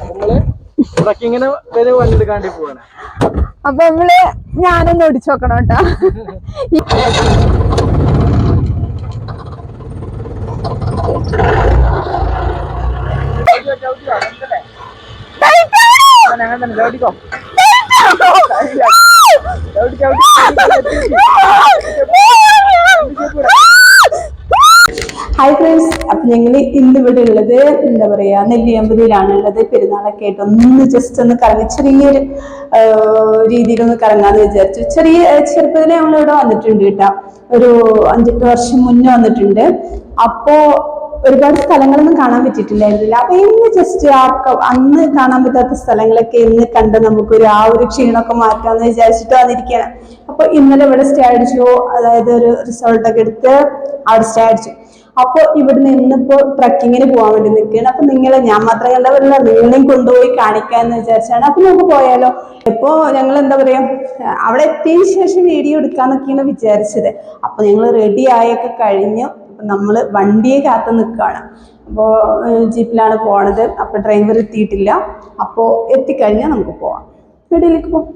നമ്മൾ ട്രക്കിങ്ങിന് വരെ വണ്ടി എടുക്കാണ്ടി പോവാണ് അപ്പൊ നമ്മൾ ഞാനൊന്ന് ഓടിച്ചു നോക്കണം കേട്ടോ. ചവിട്ടിക്കോ ഹായ് ഫ്രണ്ട്സ് അപ്പൊ ഞങ്ങൾ ഇന്ന് ഇവിടെ ഉള്ളത് എന്താ പറയാ നെല്ലിയമ്പതിയിലാണ് ഉള്ളത് പെരുന്നാളൊക്കെ ആയിട്ട് ഒന്ന് ജസ്റ്റ് ഒന്ന് കറങ്ങി ചെറിയൊരു രീതിയിലൊന്ന് കറങ്ങാന്ന് വിചാരിച്ചു. ചെറിയ ചെറുപ്പത്തിലെ നമ്മൾ ഇവിടെ വന്നിട്ടുണ്ട് കേട്ടോ. ഒരു അഞ്ചെട്ട് വർഷം മുന്നേ വന്നിട്ടുണ്ട്. അപ്പോ ഒരുപാട് സ്ഥലങ്ങളൊന്നും കാണാൻ പറ്റിയിട്ടുണ്ടായിരുന്നില്ല അപ്പൊ ഇന്ന് ജസ്റ്റ് ആ അന്ന് കാണാൻ പറ്റാത്ത സ്ഥലങ്ങളൊക്കെ ഇന്ന് കണ്ട് നമുക്കൊരു ആ ഒരു ക്ഷീണമൊക്കെ മാറ്റാന്ന് വിചാരിച്ചിട്ട് വന്നിരിക്കുകയാണ്. അപ്പൊ ഇന്നലെ ഇവിടെ സ്റ്റേ അടിച്ചു. അതായത് ഒരു റിസോർട്ടൊക്കെ എടുത്ത് അവിടെ സ്റ്റേ അടിച്ചു. അപ്പൊ ഇവിടുന്ന് ഇന്നിപ്പോ ട്രക്കിങ്ങിന് പോകാൻ വേണ്ടി നിൽക്കുകയാണ്. അപ്പൊ നിങ്ങളെ ഞാൻ മാത്രം കണ്ടവരല്ല നിങ്ങളെയും കൊണ്ടുപോയി കാണിക്കാന്ന് വിചാരിച്ചാണ്. അപ്പൊ നമുക്ക് പോയാലോ? ഇപ്പോ ഞങ്ങൾ എന്താ പറയാ അവിടെ എത്തിയതിന് ശേഷം വീഡിയോ എടുക്കാന്നൊക്കെയാണ് വിചാരിച്ചത്. അപ്പൊ ഞങ്ങൾ റെഡി ആയൊക്കെ കഴിഞ്ഞു. നമ്മൾ വണ്ടിയെ കാത്തു നിൽക്കുകയാണ്. അപ്പോൾ ജീപ്പിലാണ് പോണത്. അപ്പൊ ഡ്രൈവർ എത്തിയിട്ടില്ല. അപ്പോൾ എത്തിക്കഴിഞ്ഞാൽ നമുക്ക് പോവാം. വീട്ടിലേക്ക് പോവാം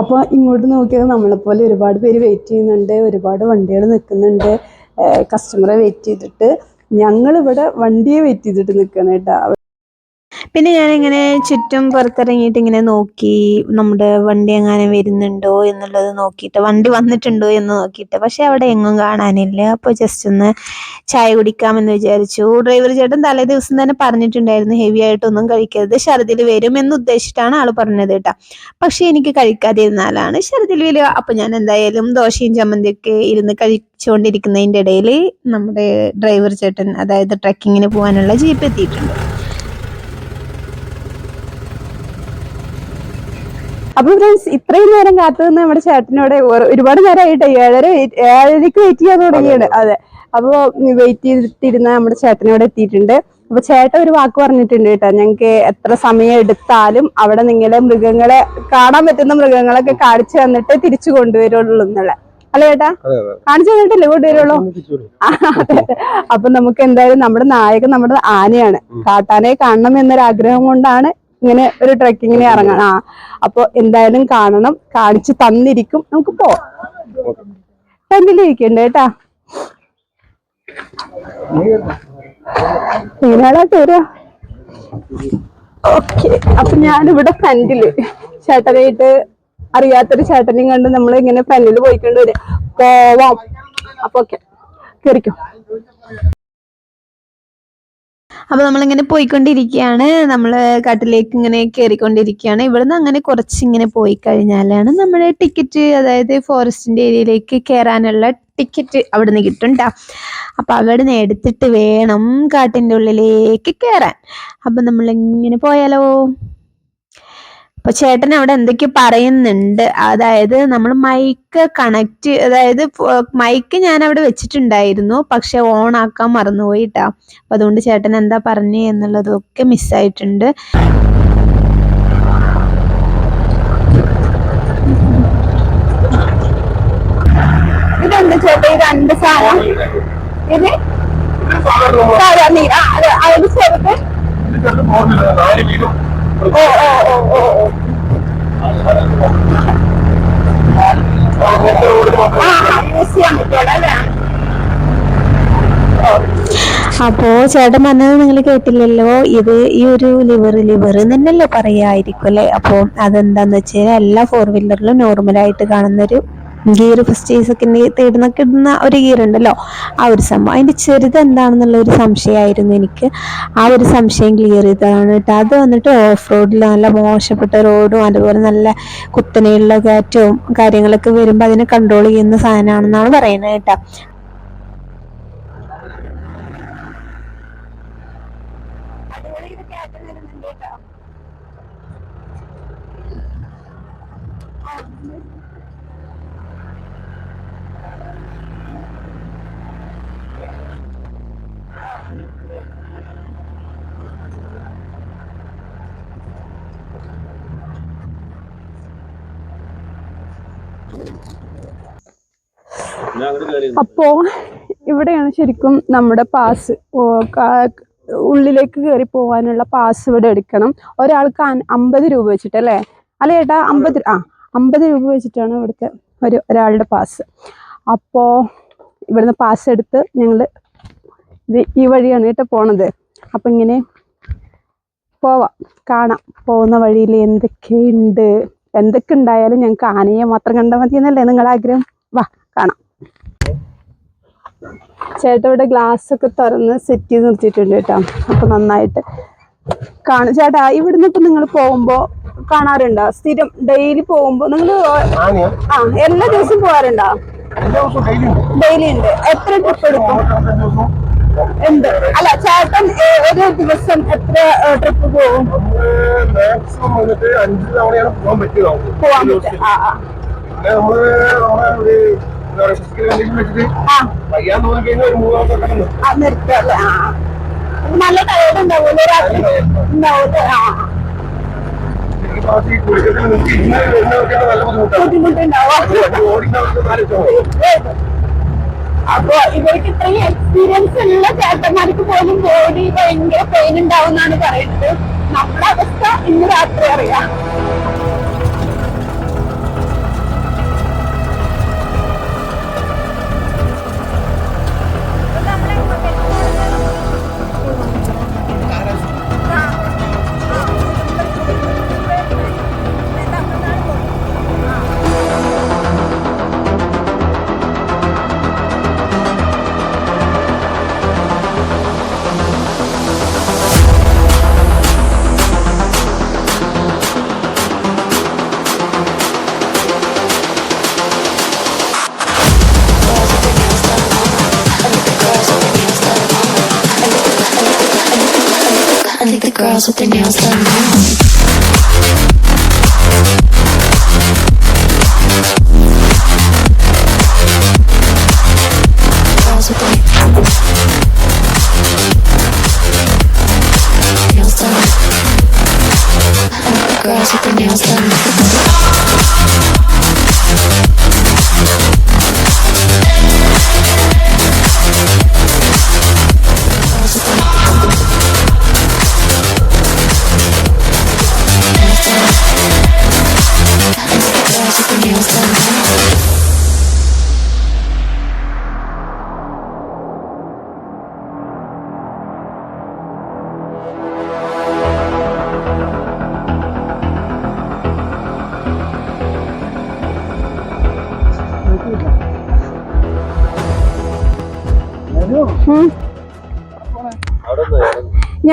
അപ്പോൾ ഇങ്ങോട്ട് നോക്കിയത് നമ്മളെപ്പോലെ ഒരുപാട് പേര് വെയിറ്റ് ചെയ്യുന്നുണ്ട് ഒരുപാട് വണ്ടികൾ നിൽക്കുന്നുണ്ട്. കസ്റ്റമറെ വെയിറ്റ് ചെയ്തിട്ട് ഞങ്ങളിവിടെ വണ്ടിയെ വെയിറ്റ് ചെയ്തിട്ട് നിൽക്കണം പിന്നെ ഞാനിങ്ങനെ ചുറ്റും പുറത്തിറങ്ങിയിട്ട് ഇങ്ങനെ നോക്കി നമ്മുടെ വണ്ടി എങ്ങാനും വരുന്നുണ്ടോ എന്നുള്ളത് നോക്കിയിട്ട് വണ്ടി വന്നിട്ടുണ്ടോ എന്ന് നോക്കിയിട്ട് പക്ഷെ അവിടെ എങ്ങും കാണാനില്ല. അപ്പോൾ ജസ്റ്റ് ഒന്ന് ചായ കുടിക്കാമെന്ന് വിചാരിച്ചു. ഡ്രൈവർ ചേട്ടൻ തലേ ദിവസം തന്നെ പറഞ്ഞിട്ടുണ്ടായിരുന്നു ഹെവി ആയിട്ടൊന്നും കഴിക്കരുത് ഛർദിൽ വരും എന്ന് ഉദ്ദേശിച്ചിട്ടാണ് ആൾ പറഞ്ഞത് കേട്ടോ. പക്ഷെ എനിക്ക് കഴിക്കാതിരുന്നാലാണ് ഛർദിൽ വരിക. അപ്പോൾ ഞാൻ എന്തായാലും ദോശയും ചമ്മന്തിയൊക്കെ ഇരുന്ന് കഴിച്ചുകൊണ്ടിരിക്കുന്നതിന്റെ ഇടയിൽ നമ്മുടെ ഡ്രൈവർ ചേട്ടൻ അതായത് ട്രക്കിങ്ങിന് പോകാനുള്ള ജീപ്പ് എത്തിയിട്ടുണ്ട്. അപ്പൊ ഫ്രണ്ട്സ് ഇത്രയും നേരം കാത്തു നിന്ന് നമ്മുടെ ചേട്ടനോട് ഒരു- ഒരുപാട് നേരമായിട്ട് ഏഴര ഏഴരക്ക് വെയിറ്റ് ചെയ്യാൻ തുടങ്ങിയാണ്. അതെ അപ്പൊ വെയിറ്റ് ചെയ്തിട്ടിരുന്ന നമ്മുടെ ചേട്ടനോട് എത്തിയിട്ടുണ്ട്. അപ്പൊ ചേട്ടൻ ഒരു വാക്ക് പറഞ്ഞിട്ടുണ്ട് കേട്ടോ. ഞങ്ങൾക്ക് എത്ര സമയം എടുത്താലും അവിടെ നിങ്ങളെ മൃഗങ്ങളെ കാണാൻ പറ്റുന്ന മൃഗങ്ങളൊക്കെ കാണിച്ചു തന്നിട്ട് തിരിച്ചു കൊണ്ടുവരുള്ളൂ എന്നുള്ള. അല്ലേ ചേട്ടാ? കാണിച്ചു തന്നിട്ടല്ലേ കൊണ്ടുവരുള്ളൂ. അപ്പൊ നമുക്ക് എന്തായാലും നമ്മുടെ നായകൻ നമ്മുടെ ആനയാണ്. കാട്ടാനെ കാണണം എന്നൊരു ആഗ്രഹം കൊണ്ടാണ് ഇങ്ങനെ ഒരു ട്രക്കിങ്ങിന് ഇറങ്ങണം ആ അപ്പൊ എന്തായാലും കാണണം. കാണിച്ചു തന്നിരിക്കും. നമുക്ക് പോവാം ഫ്രണ്ടിലിരിക്കണ്ടേ കേട്ടാ എങ്ങനെയാടാ കയറുക ഓക്കെ അപ്പൊ ഞാനിവിടെ ഫ്രണ്ടിൽ ചേട്ടനായിട്ട് അറിയാത്തൊരു ചേട്ടനെയും കണ്ട് നമ്മൾ ഇങ്ങനെ ഫ്രണ്ടിൽ പോയിക്കൊണ്ട് വരും. പോവാം. അപ്പൊ ഓക്കെ കയറിക്കോ അപ്പൊ നമ്മളിങ്ങനെ പോയിക്കൊണ്ടിരിക്കുകയാണ് നമ്മൾ കാട്ടിലേക്ക് ഇങ്ങനെ കയറിക്കൊണ്ടിരിക്കുകയാണ് ഇവിടുന്ന് അങ്ങനെ കുറച്ച് ഇങ്ങനെ പോയി കഴിഞ്ഞാലാണ് നമ്മുടെ ടിക്കറ്റ് അതായത് ഫോറസ്റ്റിന്റെ ഏരിയയിലേക്ക് കയറാനുള്ള ടിക്കറ്റ് അവിടുന്ന് കിട്ടും കേട്ടോ അപ്പൊ അവിടുന്ന് എടുത്തിട്ട് വേണം കാട്ടിന്റെ ഉള്ളിലേക്ക് കയറാൻ അപ്പൊ നമ്മൾ ഇങ്ങനെ പോയാലോ? അപ്പൊ ചേട്ടൻ അവിടെ എന്തൊക്കെയോ പറയുന്നുണ്ട്? അതായത് നമ്മൾ മൈക്ക് കണക്ട് അതായത് മൈക്ക് ഞാൻ അവിടെ വെച്ചിട്ടുണ്ടായിരുന്നു. പക്ഷെ ഓൺ ആക്കാൻ മറന്നുപോയി ട്ടാ. അപ്പൊ അതുകൊണ്ട് ചേട്ടൻ എന്താ പറഞ്ഞേ എന്നുള്ളതൊക്കെ മിസ്സായിട്ടുണ്ട് ഇതെന്ത് ചേട്ടാ? ഈ രണ്ട് സാധനം. ഇത്? നീര ചെറുത്. ഓ ഓ ഓ ഓ ചേട്ടൻ പറഞ്ഞത് നിങ്ങൾ കേട്ടില്ലല്ലോ ഇത് ഈ ഒരു ലിവർ ലിവർ എന്നല്ലേ പറയായിരിക്കും അല്ലെ? അപ്പോ അതെന്താന്ന് വെച്ചാൽ എല്ലാ ഫോർ വീലറിലും നോർമലായിട്ട് കാണുന്ന ഒരു ഗിയർ ഫസ്റ്റ് ഒക്കെ തേടുന്നൊക്കെ ഇടുന്ന ഒരു ഗിയർ ഉണ്ടല്ലോ. ആ ഒരു സംഭവം. അതിന്റെ ചെറുത് എന്താണെന്നുള്ള ഒരു സംശയമായിരുന്നു എനിക്ക്. ആ ഒരു സംശയം ക്ലിയർ ചെയ്തതാണ് കേട്ടോ. അത് വന്നിട്ട് ഓഫ് റോഡിൽ നല്ല മോശപ്പെട്ട റോഡും അതുപോലെ നല്ല കുത്തനെയുള്ള കയറ്റവും കാര്യങ്ങളൊക്കെ വരുമ്പോൾ അതിനെ കൺട്രോൾ ചെയ്യുന്ന സാധനമാണെന്നാണ് പറയുന്നത് കേട്ടോ. അപ്പോ ഇവിടെയാണ് ശരിക്കും നമ്മുടെ പാസ് ഉള്ളിലേക്ക് കയറി പോകാനുള്ള പാസ് ഇവിടെ എടുക്കണം. ഒരാൾക്ക് അമ്പത് രൂപ വെച്ചിട്ട് അല്ലേ അല്ലെ ഏട്ടാ അമ്പത് ആ അമ്പത് രൂപ വെച്ചിട്ടാണ് ഇവിടുത്തെ ഒരു ഒരാളുടെ പാസ് അപ്പോ ഇവിടുന്ന് പാസ് എടുത്ത് ഞങ്ങൾ ഈ വഴിയാണ് കേട്ടോ പോണത്. അപ്പം ഇങ്ങനെ പോവാം. കാണാം. പോകുന്ന വഴിയിൽ എന്തൊക്കെയുണ്ട്? എന്തൊക്കെ ഉണ്ടായാലും ഞങ്ങൾക്ക് ആനയെ മാത്രം കണ്ടാൽ മതി എന്നല്ലേ നിങ്ങളുടെ ആഗ്രഹം വാ. ചേട്ടൻ ഇവിടെ ഗ്ലാസ് ഒക്കെ തുറന്ന് സെറ്റ് ചെയ്ത് നിർത്തിയിട്ടുണ്ട് കേട്ടോ. അപ്പൊ നന്നായിട്ട് കാണും. ചേട്ടാ ഇവിടുന്ന് ഇപ്പൊ നിങ്ങൾ പോകുമ്പോ കാണാറുണ്ടോ? സ്ഥിരം ഡെയിലി പോകുമ്പോ നിങ്ങൾ ആ എല്ലാ ദിവസവും പോകാറുണ്ടോ? ഡെയിലി ഉണ്ട്. എത്ര ട്രിപ്പ് എടുക്കും? എന്ത്? ഉണ്ട് അല്ല ചേട്ടൻ ഒരു ദിവസം എത്ര ട്രിപ്പ് പോകും? പോവാൻ പറ്റും. ആ ആ. പിന്നെ നമ്മൾ നമ്മളെ നല്ല അപ്പൊ ഇവർക്ക് ഇത്രയും എക്സ്പീരിയൻസ് ഉള്ള ചേട്ടന്മാർക്ക് പോലും ബോഡി ഭയങ്കര പെയിൻ ഉണ്ടാവും എന്നാണ് പറയുന്നത്. നമ്മുടെ അവസ്ഥ ഇന്ന് രാത്രി അറിയാം. caso tenías tan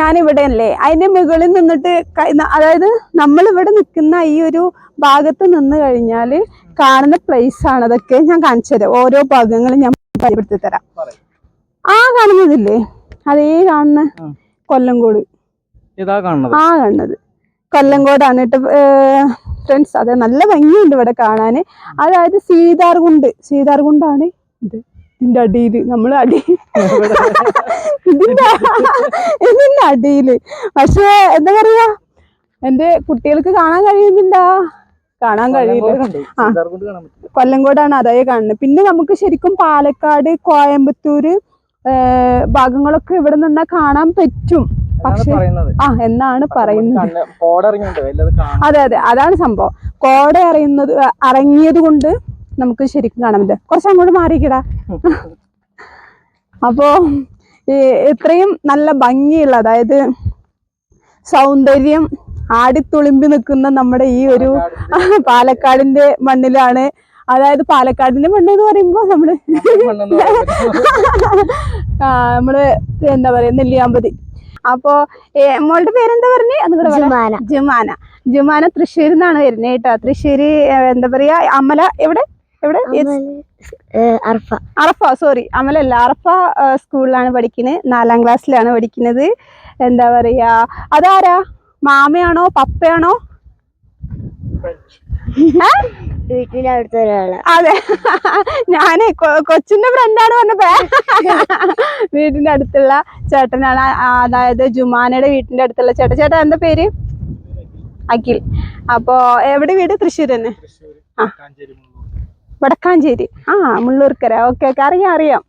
ഞാനിവിടെ അല്ലേ അതിന്റെ മുകളിൽ നിന്നിട്ട് അതായത് നമ്മൾ ഇവിടെ നിൽക്കുന്ന ഈ ഒരു ഭാഗത്ത് നിന്ന് കഴിഞ്ഞാൽ കാണുന്ന പ്ലേസ് ആണ്. അതൊക്കെ ഞാൻ കാണിച്ചു തരാം. ഓരോ ഭാഗങ്ങളും ഞാൻ പരിചയപ്പെടുത്തി തരാം. ആ കാണുന്നതില്ലേ? അതേ കാണുന്ന കൊല്ലംകോട്. ആ കാണുന്നത്. കൊല്ലംകോടാണ് കേട്ടോ. ഫ്രണ്ട്സ് അതെ നല്ല ഭംഗിയുണ്ട് ഇവിടെ കാണാന് അതായത് സീതാർകുണ്ട്. സീതാർകുണ്ടാണ് ഇത്. ഇതിന്റെ അടിയിൽ നമ്മൾ അടി ഇതിന്റെ ഇതിന്റെ അടിയിൽ പക്ഷെ എന്താ പറയാ? എന്റെ കുട്ടികൾക്ക് കാണാൻ കഴിയുന്നുണ്ടാ? കാണാൻ കഴിയില്ല. കൊല്ലംകോടാണ് ആ. സീതാർകുണ്ട് കാണാൻ പറ്റും കൊല്ലങ്കോടാണ് അതേ കാണുന്നത്. പിന്നെ നമുക്ക് ശരിക്കും പാലക്കാട് കോയമ്പത്തൂര് ഭാഗങ്ങളൊക്കെ ഇവിടെ നിന്നാ കാണാൻ പറ്റും. പക്ഷെ ആ എന്നാണ് പറയുന്നത്. അതെ അതെ. അതാണ് സംഭവം. കോട അറിയുന്നത് അറങ്ങിയത് കൊണ്ട് നമുക്ക് ശരിക്കും കാണാൻ പറ്റും കുറച്ച് അങ്ങോട്ട് മാറിക്കടാ. അപ്പോ ഇത്രയും നല്ല ഭംഗിയുള്ള അതായത് സൗന്ദര്യം ആടിത്തുളിമ്പി നിൽക്കുന്ന നമ്മുടെ ഈ ഒരു പാലക്കാടിന്റെ മണ്ണിലാണ്. അതായത് പാലക്കാടിന്റെ മണ്ണ് എന്ന് പറയുമ്പോ. നമ്മൾ നമ്മൾ എന്താ പറയാ നെല്ലിയാമ്പതി. അപ്പോ മോളുടെ പേരെന്താ പറഞ്ഞേ? അത് കൂടെ പറ. ജുമാന. ജുമാന. തൃശ്ശൂരിൽ നിന്നാണ് വരുന്നത് കേട്ടോ. തൃശ്ശൂര് എന്താ പറയാ അമല എവിടെ? എവിടെ? അർഫ. അറഫ സോറി അമലല്ല അറഫ സ്കൂളിലാണ് പഠിക്കുന്നത് നാലാം ക്ലാസ്സിലാണ് പഠിക്കുന്നത് എന്താ പറയാ അതാരാ? മാമയാണോ പപ്പയാണോ? അതെ. ഞാൻ കൊച്ചിന്റെ ഫ്രണ്ടാണ് പറഞ്ഞപ്പോ. വീടിന്റെ അടുത്തുള്ള ചേട്ടനാണ്. അതായത് ജുമാനയുടെ വീട്ടിന്റെ അടുത്തുള്ള ചേട്ടൻ. ചേട്ടൻ എന്താ പേര്? അഖിൽ. അപ്പോ എവിടെ വീട്? തൃശ്ശൂർ തന്നെ ആ വടക്കാഞ്ചേരി. ആ മുള്ളൂർക്കര. ഓക്കെ ഓക്കെ അറിയാം അറിയാം.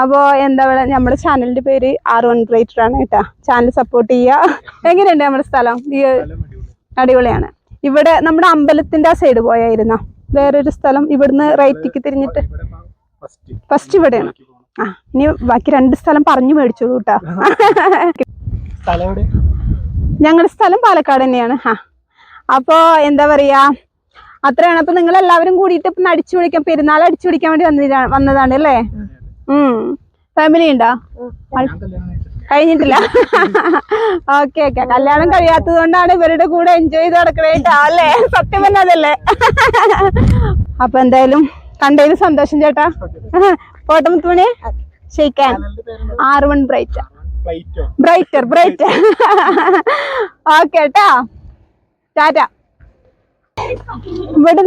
അപ്പോൾ എന്താ പറയുക നമ്മുടെ ചാനലിന്റെ പേര് ആർ വൺ ഗ്രേറ്റർ ആണ് കേട്ടോ. ചാനൽ സപ്പോർട്ട് ചെയ്യുക എങ്ങനെയുണ്ട് നമ്മുടെ സ്ഥലം? ഈ അടിപൊളിയാണ്. ഇവിടെ നമ്മുടെ അമ്പലത്തിന്റെ ആ സൈഡ് പോയായിരുന്നു? വേറൊരു സ്ഥലം ഇവിടുന്ന് റൈറ്റിക്ക് തിരിഞ്ഞിട്ട്? ഫസ്റ്റ് ഇവിടെയാണ്. ആ ഇനി ബാക്കി രണ്ട് സ്ഥലം പറഞ്ഞു മേടിച്ചോളൂ കേട്ടോ. ഞങ്ങളുടെ സ്ഥലം പാലക്കാട് തന്നെയാണ്. ആ. അപ്പോൾ എന്താ പറയാ? അത്രയാണ്. അപ്പൊ നിങ്ങൾ എല്ലാവരും കൂടിയിട്ട് ഇപ്പൊ അടിച്ചു പൊളിക്കാൻ പെരുന്നാൾ അടിച്ചു പൊളിക്കാൻ വേണ്ടി വന്നതാണ് വന്നതാണ് അല്ലേ? ഉം. ഫാമിലി ഉണ്ടോ. കഴിഞ്ഞിട്ടില്ല. ഓക്കെ ഓക്കെ കല്യാണം കഴിയാത്തത് കൊണ്ടാണ് ഇവരുടെ കൂടെ എൻജോയ് ചെയ്ത് നടക്കണേട്ടാ അല്ലേ? സത്യം തന്നെ അതല്ലേ. അപ്പൊ എന്തായാലും കണ്ടതിന് സന്തോഷം ചേട്ടാ. കോട്ടമുത്തുമണി ഷെയ്ക്കാൻ R one bright brighter brighter okay tata. ഇവിടെ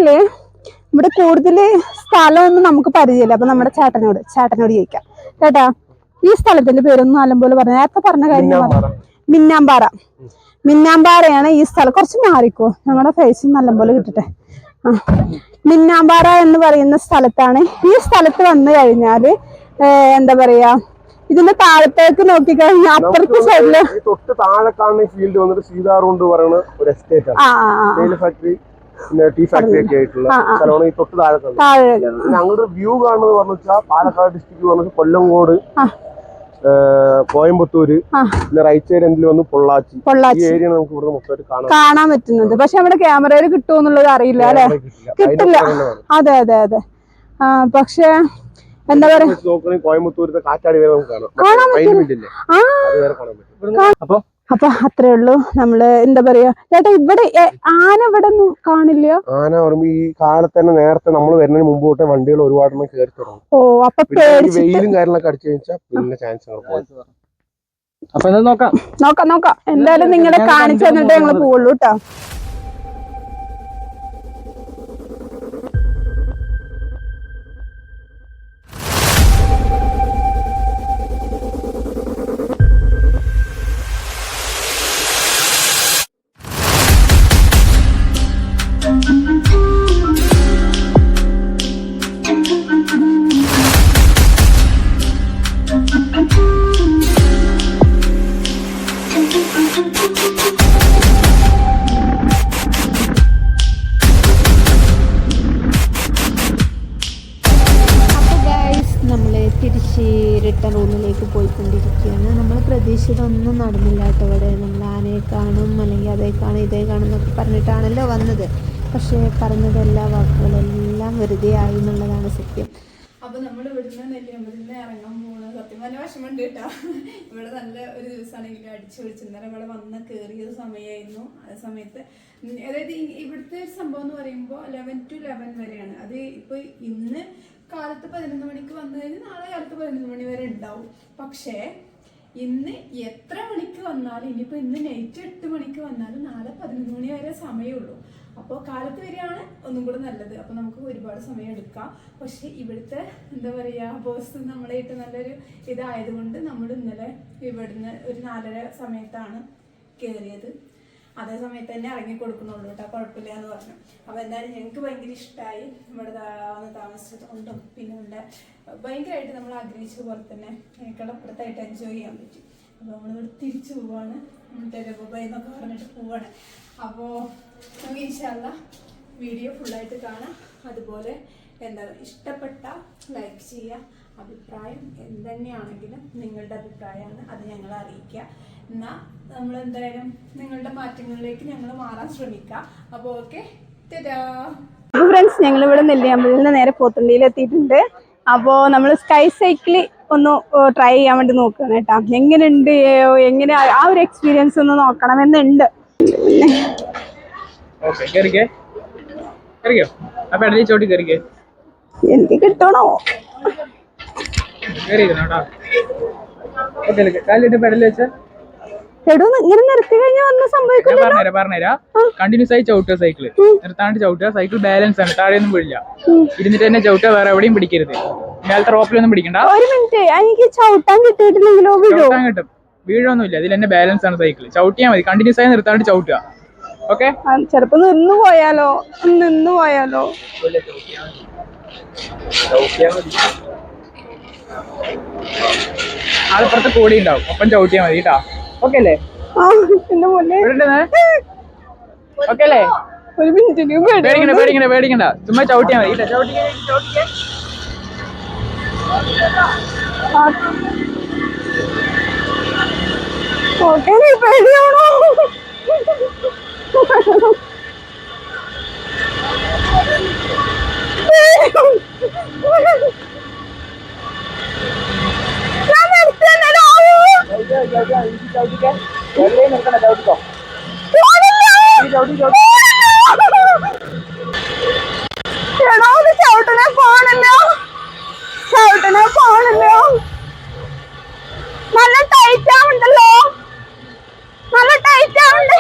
ഇവിടെ കൂടുതൽ സ്ഥലമൊന്നും നമുക്ക് പരിചയമില്ല. അപ്പൊ നമ്മുടെ ചേട്ടനോട് ചേട്ടനോട് ചോദിക്കാം. ചേട്ടാ ഈ സ്ഥലത്തിന്റെ പേരൊന്നും നല്ലപോലെ പറഞ്ഞു? നേരത്തെ പറഞ്ഞ കാര്യം. മിന്നാമ്പാറ. മിന്നാമ്പാറയാണ് ഈ സ്ഥലം. കുറച്ച് മാറിക്കോ. ഞങ്ങളുടെ ഫേസ് നല്ലപോലെ കിട്ടട്ടെ. മിന്നാമ്പാറ എന്ന് പറയുന്ന സ്ഥലത്താണ് ഈ സ്ഥലത്ത് വന്നു കഴിഞ്ഞാൽ എന്താ പറയാ ഇതിന്റെ താഴത്തേക്ക് നോക്കിക്കഴിഞ്ഞാൽ അപ്പുറത്തെ സൈഡിൽ തൊട്ട് താഴെ കാണുന്ന ഫീൽഡ് വന്നിട്ട് സീതാറുണ്ട് പറയുന്ന ഒരു എസ്റ്റേറ്റ് ആണ്. ഫാക്ടറി പിന്നെ ടീ ഫാക്ടറി ഒക്കെ ആയിട്ടുള്ള. സ്ഥലമാണ് ഈ തൊട്ട് താഴെ പിന്നെ അങ്ങോട്ട് വ്യൂ കാണുന്നത് പറഞ്ഞു വെച്ചാൽ പാലക്കാട് ഡിസ്ട്രിക്ട് പറഞ്ഞു കൊല്ലംകോട് കോയമ്പത്തൂര് പിന്നെ റൈറ്റ് സൈഡ് എൻഡിൽ വന്ന് പൊള്ളാച്ചി. ഈ പൊള്ളാച്ചി. ഏരിയ നമുക്ക് ഇവിടെ മൊത്തമായിട്ട് കാണാൻ കാണാൻ പറ്റുന്നുണ്ട്. പക്ഷെ നമ്മുടെ ക്യാമറയിൽ കിട്ടുമെന്നുള്ളത് അറിയില്ല അല്ലെ? കിട്ടില്ല. അതെ അതെ അതെ. പക്ഷെ എന്താ പറയാ? കോയമ്പത്തൂരിന്റെ കോയമ്പത്തൂരത്തെ കാറ്റാടി വരെ നമുക്ക് കാണാം. കാണാൻ മൈൻഡ് മില്ലില്ലേ വരെ കാണാൻ പറ്റും. അപ്പൊ അപ്പൊ അത്രേ ഉള്ളൂ നമ്മൾ എന്താ പറയാ? ചേട്ടാ ഇവിടെ ആന ഇവിടെ ഒന്നും കാണില്ല ആന പറയുമ്പോ ഈ കാലത്ത് തന്നെ നേരത്തെ നമ്മൾ വരുന്നതിന് മുമ്പ് തൊട്ടേ വണ്ടികൾ ഒരുപാടെണ്ണം കയറി തുടങ്ങും. ഓ അപ്പൊ വെയിലും കാര്യങ്ങളൊക്കെ അടിച്ചു കഴിഞ്ഞാൽ പിന്നെ ചാൻസ് പോയി. അപ്പൊ എന്താ നോക്കാം. നോക്കാം നോക്കാം. എന്തായാലും നിങ്ങളെ കാണിച്ചു തന്നിട്ട് ഞങ്ങൾ പോകുന്നത്. പോവുള്ളൂ കേട്ടോ പ്രതീക്ഷിച്ചതൊന്നും നടന്നില്ല കേട്ടോ ഇവിടെ നമ്മൾ ആനയെ കാണും അല്ലെങ്കിൽ അതേ കാണും ഇതേ കാണും എന്നൊക്കെ പറഞ്ഞിട്ടാണല്ലോ വന്നത്. പക്ഷേ പറഞ്ഞതെല്ലാ വാക്കുകളെല്ലാം വെറുതെ ആയി എന്നുള്ളതാണ് സത്യം. അപ്പൊ നമ്മൾ ഇവിടുന്ന് നെല്ലിയമ്പലത്തിൽ ഇറങ്ങാൻ പോകുന്നത് സത്യം പറഞ്ഞ വിഷമമുണ്ട് കേട്ടോ. ഇവിടെ നല്ല ഒരു ദിവസമാണെങ്കിൽ അടിച്ചു പൊളിച്ച്. നേരം ഇവിടെ വന്ന് കയറിയ സമയമായിരുന്നു. ആ സമയത്ത് അതായത് ഇവിടുത്തെ ഒരു സംഭവം എന്ന് പറയുമ്പോൾ ലെവൻ ടു ലെവൻ വരെയാണ്. അത് ഇപ്പൊ ഇന്ന് കാലത്ത് പതിനൊന്ന് മണിക്ക് വന്നു കഴിഞ്ഞാൽ നാളെ കാലത്ത് പതിനൊന്ന് മണി വരെ ഉണ്ടാവും. പക്ഷേ ഇന്ന് എത്ര മണിക്ക് വന്നാലും ഇനിയിപ്പോൾ ഇന്ന് നൈറ്റ് എട്ട് മണിക്ക് വന്നാലും നാളെ പതിനൊന്ന് മണി വരെ സമയമുള്ളൂ അപ്പോൾ കാലത്ത് വരികയാണ് ഒന്നും കൂടെ നല്ലത്. അപ്പോൾ നമുക്ക് ഒരുപാട് സമയം എടുക്കാം. പക്ഷേ ഇവിടുത്തെ എന്താ പറയുക ബോസ് നമ്മളായിട്ട് നല്ലൊരു ഇതായതുകൊണ്ട് നമ്മൾ ഇന്നലെ ഇവിടുന്ന് ഒരു നാലര സമയത്താണ് കയറിയത് അതേ സമയത്ത് തന്നെ ഇറങ്ങി കൊടുക്കുന്നുള്ളൂ കേട്ടോ കുഴപ്പമില്ല എന്ന് പറഞ്ഞു. അപ്പോൾ എന്തായാലും ഞങ്ങൾക്ക് ഭയങ്കര ഇഷ്ടമായി ഇവിടെ വന്ന് വന്ന് താമസിച്ചതുകൊണ്ടും. പിന്നെ ഇവിടെ ഭയങ്കരമായിട്ട് നമ്മൾ ആഗ്രഹിച്ച പോലെ തന്നെ ഞങ്ങൾക്ക് അപ്പുറത്തായിട്ട് എൻജോയ് ചെയ്യാൻ പറ്റും. അപ്പോൾ നമ്മളിവിടെ തിരിച്ചു പോവാണ്. ടെലബോബായി എന്നൊക്കെ പറഞ്ഞിട്ട് പോവാണ്. അപ്പോൾ നമുക്ക് വീഡിയോ ഫുള്ളായിട്ട് കാണാം. അതുപോലെ എന്താ ഇഷ്ടപ്പെട്ട ലൈക്ക് ചെയ്യുക. അഭിപ്രായം എന്തുതന്നെയാണെങ്കിലും നിങ്ങളുടെ അഭിപ്രായമാണ് അത് ഞങ്ങളെ അറിയിക്കുക. എന്നാൽ നമ്മൾ എന്തായാലും നിങ്ങളുടെ മാറ്റങ്ങളിലേക്ക് ഞങ്ങൾ മാറാൻ ശ്രമിക്കാം അപ്പോൾ ഓക്കെ. ഫ്രണ്ട്സ് ഞങ്ങൾ ഇവിടെ നെല്ലിയാമ്പലിൽ നിന്ന് നേരെ പോത്തുണ്ടിയിൽ എത്തിയിട്ടുണ്ട്. അപ്പോൾ നമ്മൾ സ്കൈ സൈക്കിൾ ഒന്ന് ട്രൈ ചെയ്യാൻ വേണ്ടി നോക്കുകയാണ് കേട്ടോ. എങ്ങനെയുണ്ട് എങ്ങനെ ആ ഒരു എക്സ്പീരിയൻസ് ഒന്ന് നോക്കണം എന്നുണ്ട് എനിക്ക് കിട്ടണോ? കാലിട്ട് പെടലി വെച്ച എടോ ഇങ്ങനെ നിർത്തി കഴിഞ്ഞാൽ ഒന്നും ഞാൻ സംഭവിക്കില്ല പറഞ്ഞുതരാം കണ്ടിന്യൂസ് ആയി ചവിട്ടുക സൈക്കിൾ നിർത്താണ്ട് ചവിട്ടുക സൈക്കിൾ ബാലൻസ് ആണ്. താഴെയൊന്നും വീഴില്ല ഇരുന്നിട്ട് തന്നെ ചവിട്ടുക വേറെ എവിടെയും പിടിക്കരുത്. മേലത്തെ റോപ്പിലൊന്നും പിടിക്കണ്ട. ഒരു മിനിറ്റ് എനിക്ക് ചവിട്ടാൻ കിട്ടിയിട്ടില്ലെങ്കിലോ ചവിട്ടാൻ കിട്ടും. വീഴൊന്നുമില്ല. ഇതിൽ തന്നെ ബാലൻസ് ആണ് സൈക്കിൾ ചവിട്ടിയാൽ മതി. കണ്ടിന്യൂസ് ആയി നിർത്താണ്ട് ചവിട്ടുക. ഓക്കെ ചെലപ്പോ നിന്ന് പോയാലോ? നിന്ന് പോയാലോ? ആളിപ്പുറത്ത് കൂടി ഉണ്ടാവും ഒപ്പം ചവിട്ടിയാൽ മതി കേട്ടാ ഓക്കെ അല്ലേ? ഓക്കെ അല്ലേ? ഒരു മിനിറ്റ് പേടിക്കണ്ട പേടിക്കണ്ട പേടിക്കണ്ട. ചുമ്മാ ചവിട്ടിയാൽ മതി കേട്ടോ ചവിട്ടിക്കേ. ചവിട്ടിക്കേ ഓക്കെ പേടിയാണോ ഞാൻ നിർത്തിയെന്നല്ലോ. എടാ, ഒന്ന് ചവിട്ടനെ പോണല്ലോ ചവിട്ടനെ പോണല്ലോ നല്ല ടൈറ്റ് ആവുണ്ടല്ലോ നല്ല ടൈറ്റ് ആവുണ്ട്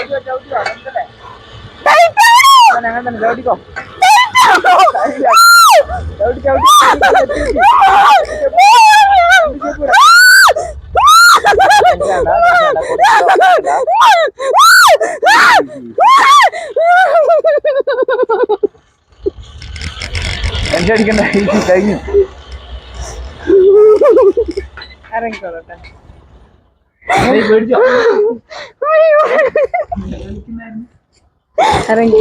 ടൈറ്റ് ആവണോ അടിക്കണ്ട കഴിഞ്ഞു പേടിച്ചോ ഇറങ്ങി